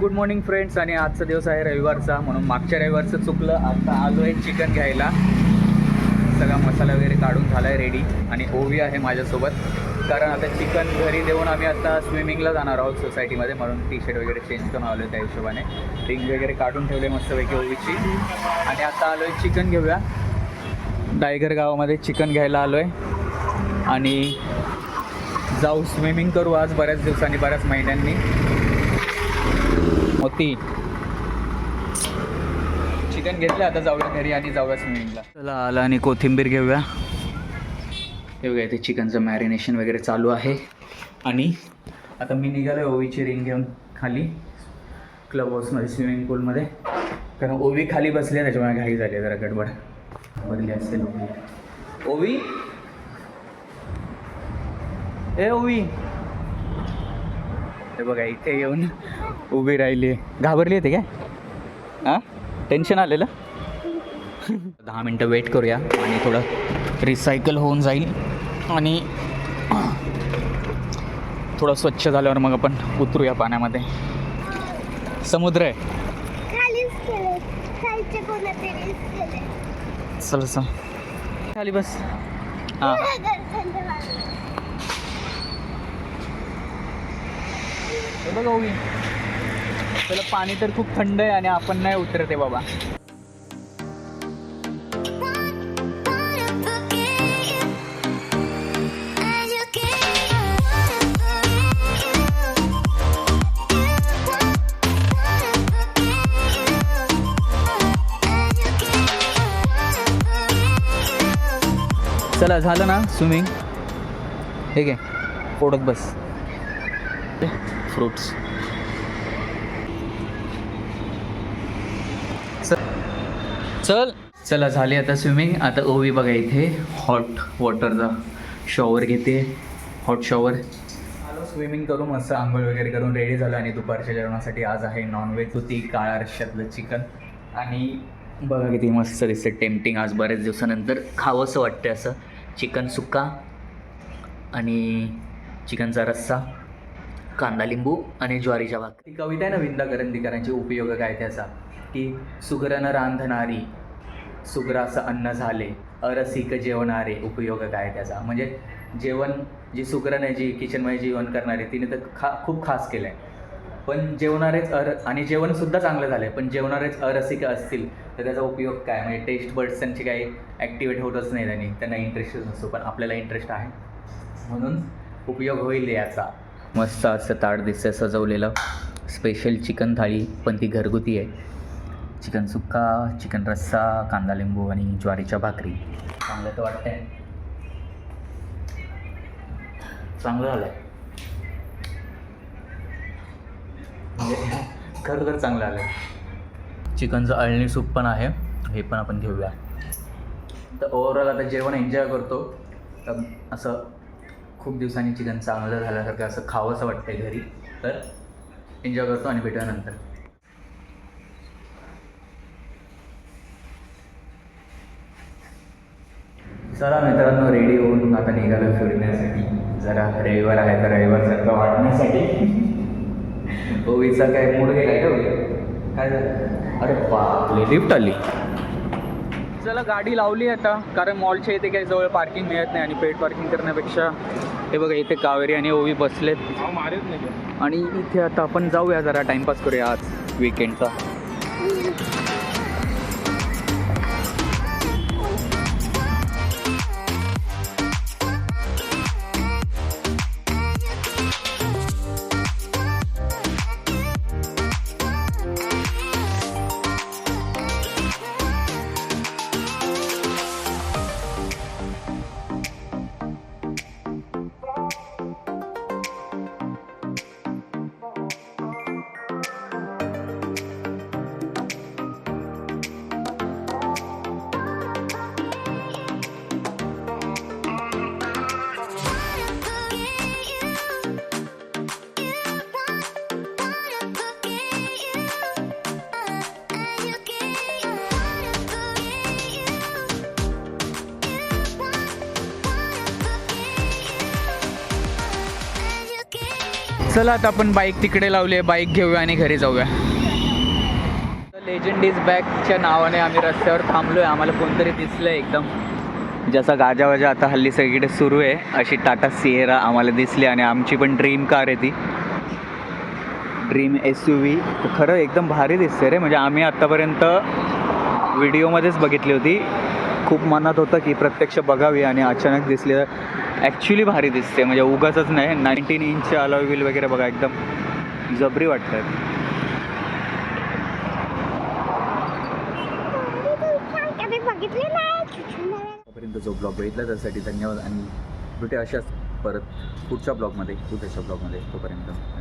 Good morning friends आणि आजचा दिवस आहे रविवारचा म्हणून मागच्या रविवारचं चुकलं आता आलो आहे चिकन घ्यायला. सगळा मसाला वगैरे काढून झाला आहे रेडी आणि ओवी आहे माझ्यासोबत. कारण आता चिकन घरी देऊन आम्ही आता स्विमिंगला जाणार आहोत सोसायटीमध्ये म्हणून टी शर्ट वगैरे चेंज करून आलो त्या हिशोबाने. रिंग वगैरे काढून ठेवले मस्तपैकी ओवीची. आणि आता आलो आहे चिकन घेऊया. डायगर गावामध्ये चिकन घ्यायला आलो आहे आणि जाऊ स्विमिंग करू आज बऱ्याच दिवसांनी बऱ्याच महिन्यांनी. मोती. चिकन घेतलं आता जाऊया घरी आणि जाऊया स्विमिंगला चला आला आणि कोथिंबीर घेऊया. हे बघा इथे चिकनचं मॅरिनेशन वगैरे चालू आहे. आणि आता मी निघालो ओवीची रिंग घेऊन खाली क्लब हाऊसमध्ये स्विमिंग पूलमध्ये कारण ओवी खाली बसली आहे त्याच्यामुळे घाई झाली आहे जरा गडबड. बदली असेल ओवी. ओवी? ए ओवी. हे बघा इथे येऊन उभी राहिली. घाबरली होती काय? हां? टेन्शन आलेलं? दहा मिनटं वेट करूया आणि थोडं रिसायकल होऊन जाईल. आणि थोडं स्वच्छ झाल्यावर मग आपण उतरूया पाण्यामध्ये. समुद्र आहे. चल चल. खाली बस. हां. हे बघा त्याला पाणी तर खूप थंड आहे आणि आपण नाही उतरते बाबा. चला झालं ना स्विमिंग हे घे. फोडत बस. फ्रुट्स चल. चला झाली आता स्विमिंग आता ओवी बघा इथे हॉट वॉटरचा शॉवर घेते. हॉट शॉवर आलो स्विमिंग करून मस्त आंघोळ वगैरे करून रेडी झालं आणि दुपारच्या जेवणासाठी आज आहे नॉनव्हेज होती काळ्या रश्श्यातलं चिकन आणि बघा किती मस्त दिसते टेम्पटिंग आज बऱ्याच दिवसानंतर. खावंसं वाटतं असं. चिकन सुक्का आणि चिकनचा रस्सा. कांदा लिंबू आणि ज्वारीच्या भाकर. ती कविता आहे ना विंदा करंदीकरांची उपयोग काय त्याचा? की सुगरन रांधणारी सुग्रास अन्न झाले अरसिक जेवणारे उपयोग काय त्याचा? म्हणजे जेवण जी सुगरण आहे जी किचनमध्ये जेवण करणारी तिने तर खा खूप खास केलं आहे पण जेवणारेच अर आणि जेवणसुद्धा चांगलं झालं आहे पण जेवणारेच अरसिक असतील तर त्याचा उपयोग काय? म्हणजे टेस्ट बर्ड्स त्यांची काही ॲक्टिवेट होतच नाही त्यांनी त्यांना इंटरेस्टच नसतो पण आपल्याला इंटरेस्ट आहे. म्हणून उपयोग होईल याचा. मस्त असं ताट दिसतं सजवलेलं. स्पेशल चिकन थाळी पण ती घरगुती आहे. चिकन सुक्का चिकन रस्सा कांदा लिंबू आणि ज्वारीच्या भाकरी. चांगलं तर वाटतंय. चांगलं झालं आहे म्हणजे खरं चांगलं आलं आहे चिकनचं अळणी सूप पण आहे. हे पण आपण घेऊया. तर ओव्हरऑल आता जेवण एन्जॉय करतो. तर असं खूप दिवसांनी चिकन चांगलं झाल्यासारखं असं खावंसं वाटतंय घरी. तर एन्जॉय करतो आणि भेटूया नंतर. चला मित्रांनो रेडी होऊन आता निघालो फिरण्यासाठी. जरा रविवार आहे तर रविवारसारखं वाटण्यासाठी. हो, ओवीचा काय मूड गेला का? काय झालं? अरे बापले लिफ्ट आली. चला गाडी लावली आता कारण मॉलच्या इथे काही जवळ पार्किंग मिळत नाही आणि पेड पार्किंग करण्यापेक्षा हे बघा इथे कावेरी आणि ओवी बसलेत. आणि इथे आता आपण जाऊया जरा टाइमपास करूया आज विकेंडचा चला आता आपण बाईक तिकडे लावली आहे बाईक घेऊया आणि घरी जाऊया. लेजंड इज बॅकच्या नावाने आम्ही रस्त्यावर थांबलो आहे आम्हाला कोणतरी दिसलं आहे एकदम. जसा गाजावाजा आता हल्ली सगळीकडे सुरू आहे. अशी टाटा सिएरा आम्हाला दिसली आणि आमची पण ड्रीम कार आहे ती. ड्रीम एस यू व्ही खरं एकदम भारी दिसते रे. म्हणजे आम्ही आत्तापर्यंत व्हिडिओमध्येच बघितली होती. खूप मनात होतं की प्रत्यक्ष बघावी आणि अचानक दिसली. तर ॲक्च्युली भारी दिसते. म्हणजे उगाचच नाही. नाईन्टीन इंच अलॉय व्हील वगैरे बघा एकदम जबरी वाटत आहेत आतापर्यंत जो ब्लॉग बघितला त्यासाठी धन्यवाद आणि भेटे अशाच परत पुढच्या ब्लॉगमध्ये उद्याच्या ब्लॉगमध्ये तोपर्यंत.